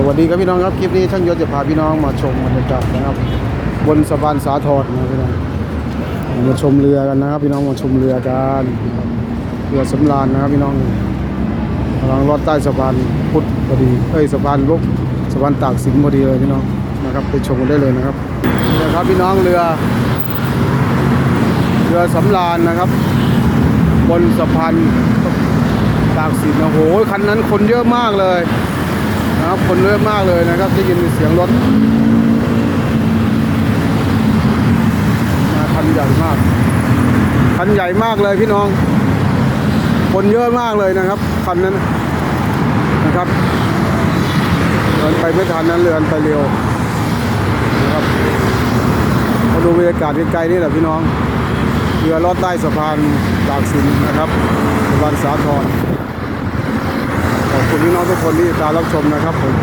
สวัสดีครับพี่น้องครับคลิปนี้ช่างยศจะพาพี่น้องมาชมบรรยากาศนะครับ บนสะพานสาทรนะพี่น้องมาชมเรือกันนะครับ พี่น้องมาชมเรือกันเรือสำราญนะครับพี่น้องกำลังลอดใต้สะพานพุทธพอดีเอ้ยสะพานลุกสะพานตากสินพอดีเลยพี่น้องนะครับไปชมกันได้เลยนะครับนะครับพี่น้องเรือ เรือสำราญนะครับ บนสะพานตากสินโอ้โหคันนั้นคนเยอะมากเลย นะครับคนเยอะมากเลยนะครับได้ยินเสียงรถมาคันใหญ่มากคันใหญ่มากเลยพี่น้อง คนเยอะมากเลยนะครับคันนั้นนะครับเดินไปไม่ทันนั้นเรือนไปเร็วนะครับมาดูบรรยากาศไกลๆนี่แหละพี่น้องเรือลอดใต้สะพานตากสินนะครับสะพานสาทร อบคุณพี่น้องทุกคนที่ตามรับชมนะครับผม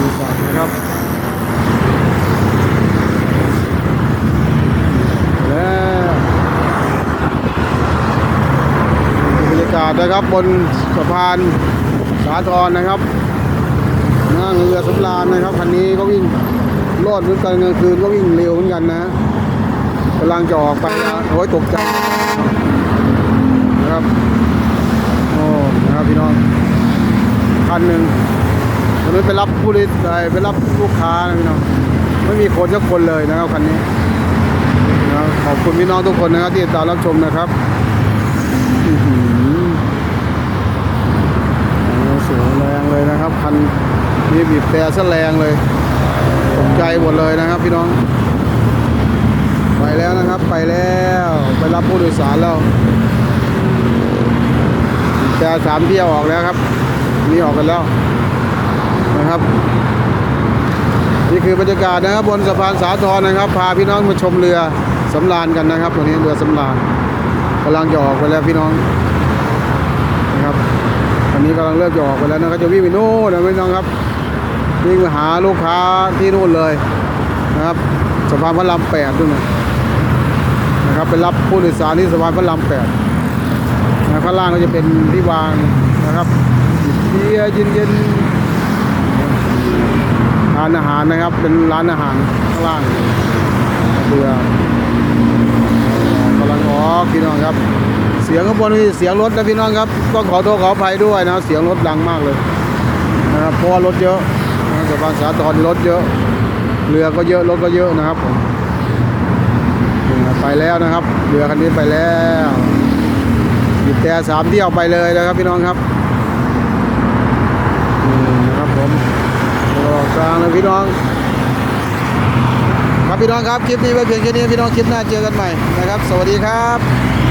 ดีใจนะครับ แล้วบรรยากาศนะครับบนสะพานสาทรนะครับนั่งเรือสำราญนะครับคันนี้ก็วิ่งรอดเหมือนกันกลางคืนก็วิ่งเร็วเหมือนกันนะกำลังจะออกไปนะโอ้ยตกใจนะครับ โอ้ นะครับพี่น้อง คันหนึ่งวันนี้ไปรับผู้โดยสารไปรับลูกค้านะพี่น้องไม่มีคนสักคนเลยนะครับคันนี้นะขอบคุณพี่น้องทุกคนนะครับที่ติดตามรับชมนะครับเสียงแรงเลยนะครับคันนี้บีบแต่ซะแรงเลยตกใจหมดเลยนะครับ พี่น้อง ไปแล้วนะครับ ไปแล้วไปรับผู้โดยสารแล้วจะสามเที่ยวออกแล้วครับ นี่ออกกันแล้วนะครับ นี่คือบรรยากาศนะครับบนสะพานสาทรนะครับ พาพี่น้องมาชมเรือสำราญกันนะครับวันนี้เรือสำราญกำลังจะออกไปแล้วพี่น้องนะครับวันนี้กำลังเริ่มจะออกไปแล้วนะครับจะวิ่งไปโน่นนะพี่น้องครับวิ่งไปหาลูกค้าที่นู่นเลยนะครับสะพานพระรามแปดด้วยนะนะครับไปรับผู้โดยสารที่สะพานพระรามแปดนะข้างล่างก็จะเป็นที่วางนะครับ เยร์เย็นๆทานอาหารนะครับ เป็นร้านอาหารข้างล่างเรือกำลังออกพี่น้องครับ เสียงข้างบนนี่เสียงรถนะพี่น้องครับต้องขอโทษขออภัยด้วยนะเสียงรถดังมากเลยนะครับเพราะว่ารถเยอะนะสะพานสาทรรถเยอะ เรือก็เยอะรถก็เยอะนะครับผมไปแล้วนะครับ เรือคันนี้ไปแล้วบีบแต่สามเที่ยวไปเลยนะครับพี่น้องครับนี่นะครับผม ออกกลางเลยพี่น้อง ครับพี่น้องครับ คลิปนี้ไว้เพียงแค่นี้พี่น้องคลิปหน้าเจอกันใหม่นะครับ สวัสดีครับ